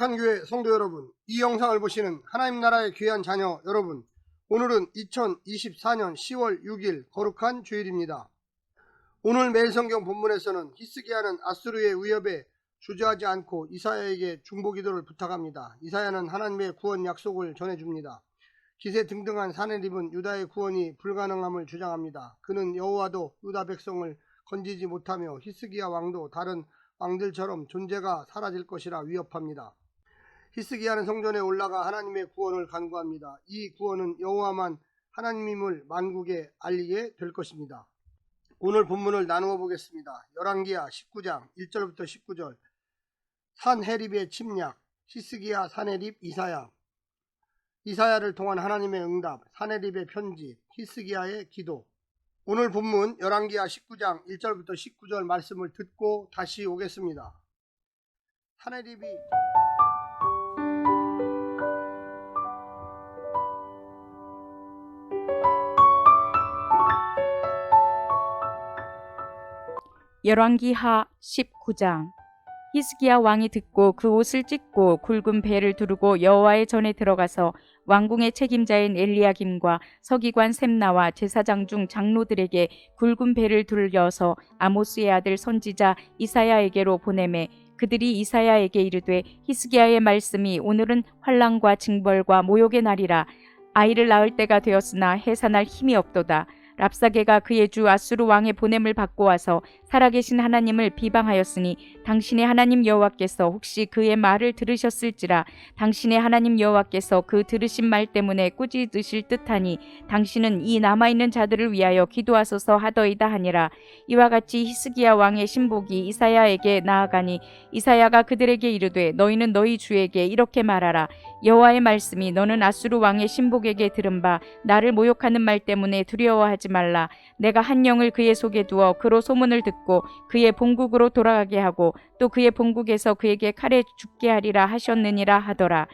거룩한 교회 성도 여러분, 이 영상을 보시는 하나님 나라의 귀한 자녀 여러분, 오늘은 2024년 10월 6일 거룩한 주일입니다. 오늘 매일 성경 본문에서는 히스기야는 아수르의 위협에 주저하지 않고 이사야에게 중보 기도를 부탁합니다. 이사야는 하나님의 구원 약속을 전해줍니다. 기세 등등한 사내립은 유다의 구원이 불가능함을 주장합니다. 그는 여호와도 유다 백성을 건지지 못하며 히스기야 왕도 다른 왕들처럼 존재가 사라질 것이라 위협합니다. 히스기야는 성전에 올라가 하나님의 구원을 간구합니다. 이 구원은 여호와만 하나님임을 만국에 알리게 될 것입니다. 오늘 본문을 나누어 보겠습니다. 열왕기야 19장 1절부터 19절 산헤립의 침략 히스기야 산헤립 이사야 이사야를 통한 하나님의 응답 산헤립의 편지 히스기야의 기도 오늘 본문 열왕기야 19장 1절부터 19절 말씀을 듣고 다시 오겠습니다. 산헤립이 열왕기하 19장. 히스기야 왕이 듣고 그 옷을 찢고 굵은 배를 두르고 여호와의 전에 들어가서 왕궁의 책임자인 엘리야김과 서기관 셈나와 제사장 중 장로들에게 굵은 배를 둘려서 아모스의 아들 선지자 이사야에게로 보내매 그들이 이사야에게 이르되 히스기야의 말씀이 오늘은 환란과 징벌과 모욕의 날이라 아이를 낳을 때가 되었으나 해산할 힘이 없도다. 랍사게가 그의 주 아수르 왕의 보냄을 받고 와서 살아계신 하나님을 비방하였으니 당신의 하나님 여호와께서 혹시 그의 말을 들으셨을지라 당신의 하나님 여호와께서 그 들으신 말 때문에 꾸짖으실 듯하니 당신은 이 남아 있는 자들을 위하여 기도하소서 하더이다 하니라. 이와 같이 히스기야 왕의 신복이 이사야에게 나아가니 이사야가 그들에게 이르되 너희는 너희 주에게 이렇게 말하라. 여호와의 말씀이 너는 아수르 왕의 신복에게 들은 바 나를 모욕하는 말 때문에 두려워하지 말라. 내가 한 영을 그의 속에 두어 그로 소문을 듣고 그의 본국으로 돌아가게 하고 또 그의 본국에서 그에게 칼에 죽게 하리라 하셨느니라 하더라.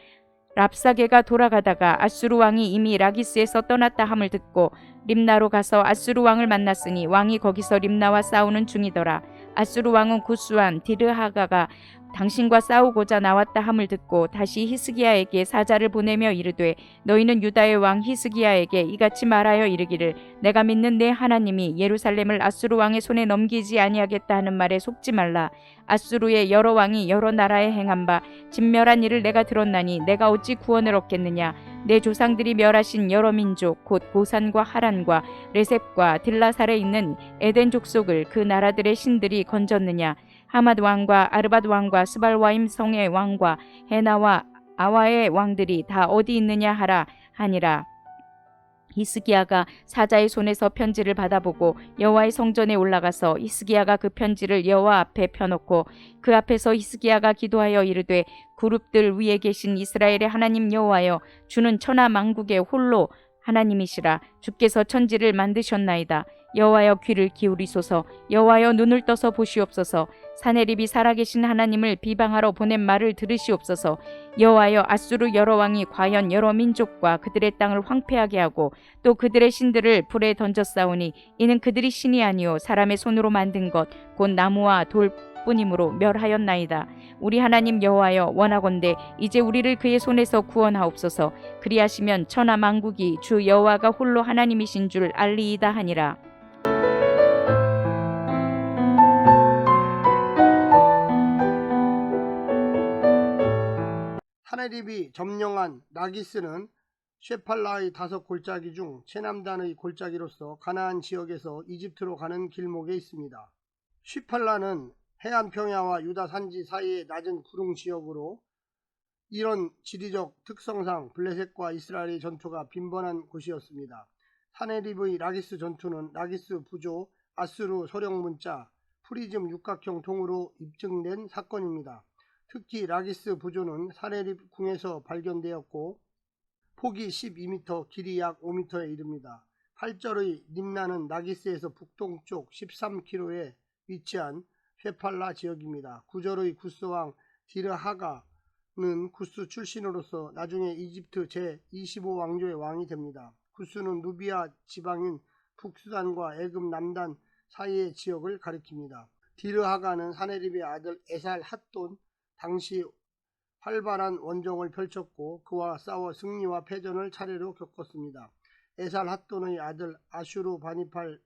랍사게가 돌아가다가 아수르 왕이 이미 라기스에서 떠났다 함을 듣고 림나로 가서 아수르 왕을 만났으니 왕이 거기서 림나와 싸우는 중이더라. 아수르 왕은 구수한 디르하가가 당신과 싸우고자 나왔다 함을 듣고 다시 히스기야에게 사자를 보내며 이르되 너희는 유다의 왕 히스기야에게 이같이 말하여 이르기를 내가 믿는 내 하나님이 예루살렘을 아수르 왕의 손에 넘기지 아니하겠다 하는 말에 속지 말라. 아수르의 여러 왕이 여러 나라에 행한 바 진멸한 일을 내가 들었나니 내가 어찌 구원을 얻겠느냐? 내 조상들이 멸하신 여러 민족 곧 고산과 하란과 레셉과 딜라살에 있는 에덴 족속을 그 나라들의 신들이 건졌느냐 하맛 왕과 아르밧 왕과 스발와임 성의 왕과 헤나와 아와의 왕들이 다 어디 있느냐 하라 하니라. 히스기야가 사자의 손에서 편지를 받아보고 여호와의 성전에 올라가서 히스기야가 그 편지를 여호와 앞에 펴놓고 그 앞에서 히스기야가 기도하여 이르되 그룹들 위에 계신 이스라엘의 하나님 여호와여 주는 천하 만국의 홀로 하나님이시라 주께서 천지를 만드셨나이다 여호와여 귀를 기울이소서 여호와여 눈을 떠서 보시옵소서 사내립이 살아계신 하나님을 비방하러 보낸 말을 들으시옵소서 여호와여 아수르 여러 왕이 과연 여러 민족과 그들의 땅을 황폐하게 하고 또 그들의 신들을 불에 던졌사오니 이는 그들이 신이 아니요 사람의 손으로 만든 것 곧 나무와 돌 뿐이므로 멸하였나이다. 우리 하나님 여호와여 원하건대 이제 우리를 그의 손에서 구원하옵소서. 그리하시면 천하 만국이 주 여호와가 홀로 하나님이신 줄 알리이다 하니라. 하네립이 점령한 나기스는 쉐팔라의 다섯 골짜기 중 최남단의 골짜기로서 가나안 지역에서 이집트로 가는 길목에 있습니다. 슈팔라는 해안 평야와 유다 산지 사이의 낮은 구릉 지역으로 이런 지리적 특성상 블레셋과 이스라엘의 전투가 빈번한 곳이었습니다. 사네립의 라기스 전투는 라기스 부조 아스루 소령 문자 프리즘 육각형 통으로 입증된 사건입니다. 특히 라기스 부조는 사네립 궁에서 발견되었고 폭이 12m, 길이 약 5m에 이릅니다. 8절의 림나는 나기스에서 북동쪽 13km에 위치한 쉐팔라 지역입니다. 9절의 구스왕 디르하가는 구스 출신으로서 나중에 이집트 제25왕조의 왕이 됩니다. 구스는 누비아 지방인 북수단과 애굽 남단 사이의 지역을 가리킵니다. 디르하가는 사네립의 아들 에살 핫돈 당시 활발한 원정을 펼쳤고 그와 싸워 승리와 패전을 차례로 겪었습니다. 에살 핫돈의 아들 아슈르 바니팔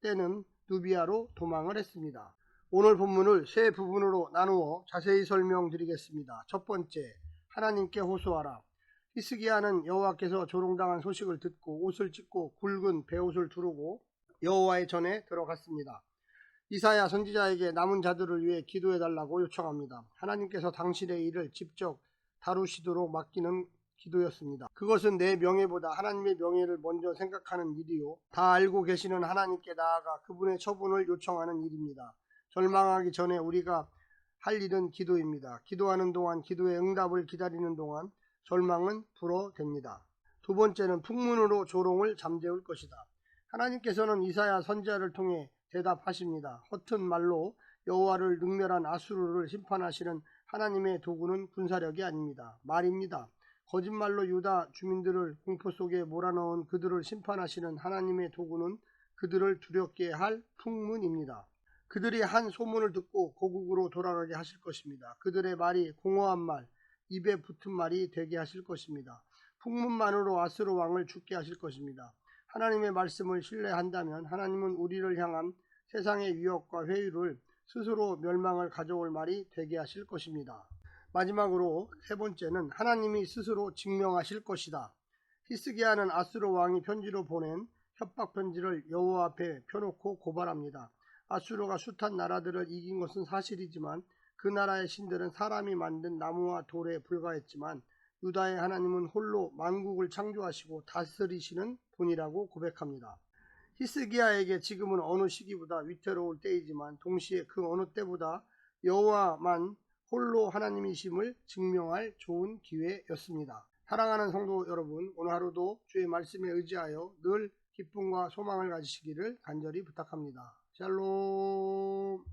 때는 누비아로 도망을 했습니다. 오늘 본문을 세 부분으로 나누어 자세히 설명드리겠습니다. 첫 번째, 하나님께 호소하라. 히스기야는 여호와께서 조롱당한 소식을 듣고 옷을 찢고 굵은 베옷을 두르고 여호와의 전에 들어갔습니다. 이사야 선지자에게 남은 자들을 위해 기도해 달라고 요청합니다. 하나님께서 당신의 일을 직접 다루시도록 맡기는 기도였습니다. 그것은 내 명예보다 하나님의 명예를 먼저 생각하는 일이요. 다 알고 계시는 하나님께 나아가 그분의 처분을 요청하는 일입니다. 절망하기 전에 우리가 할 일은 기도입니다. 기도하는 동안 기도의 응답을 기다리는 동안 절망은 불어댑니다. 두 번째는 풍문으로 조롱을 잠재울 것이다. 하나님께서는 이사야 선지자를 통해 대답하십니다. 허튼 말로 여호와를 능멸한 아수르를 심판하시는 하나님의 도구는 군사력이 아닙니다. 말입니다. 거짓말로 유다 주민들을 공포 속에 몰아넣은 그들을 심판하시는 하나님의 도구는 그들을 두렵게 할 풍문입니다. 그들이 한 소문을 듣고 고국으로 돌아가게 하실 것입니다. 그들의 말이 공허한 말, 입에 붙은 말이 되게 하실 것입니다. 풍문만으로 아스르 왕을 죽게 하실 것입니다. 하나님의 말씀을 신뢰한다면 하나님은 우리를 향한 세상의 위협과 회유를 스스로 멸망을 가져올 말이 되게 하실 것입니다. 마지막으로 세 번째는 하나님이 스스로 증명하실 것이다. 히스기야는 아스로 왕이 편지로 보낸 협박 편지를 여호와 앞에 펴놓고 고발합니다. 아수르가 숱한 나라들을 이긴 것은 사실이지만 그 나라의 신들은 사람이 만든 나무와 돌에 불과했지만 유다의 하나님은 홀로 만국을 창조하시고 다스리시는 분이라고 고백합니다. 히스기야에게 지금은 어느 시기보다 위태로울 때이지만 동시에 그 어느 때보다 여호와만 홀로 하나님이심을 증명할 좋은 기회였습니다. 사랑하는 성도 여러분, 오늘 하루도 주의 말씀에 의지하여 늘 기쁨과 소망을 가지시기를 간절히 부탁합니다. 샬롬.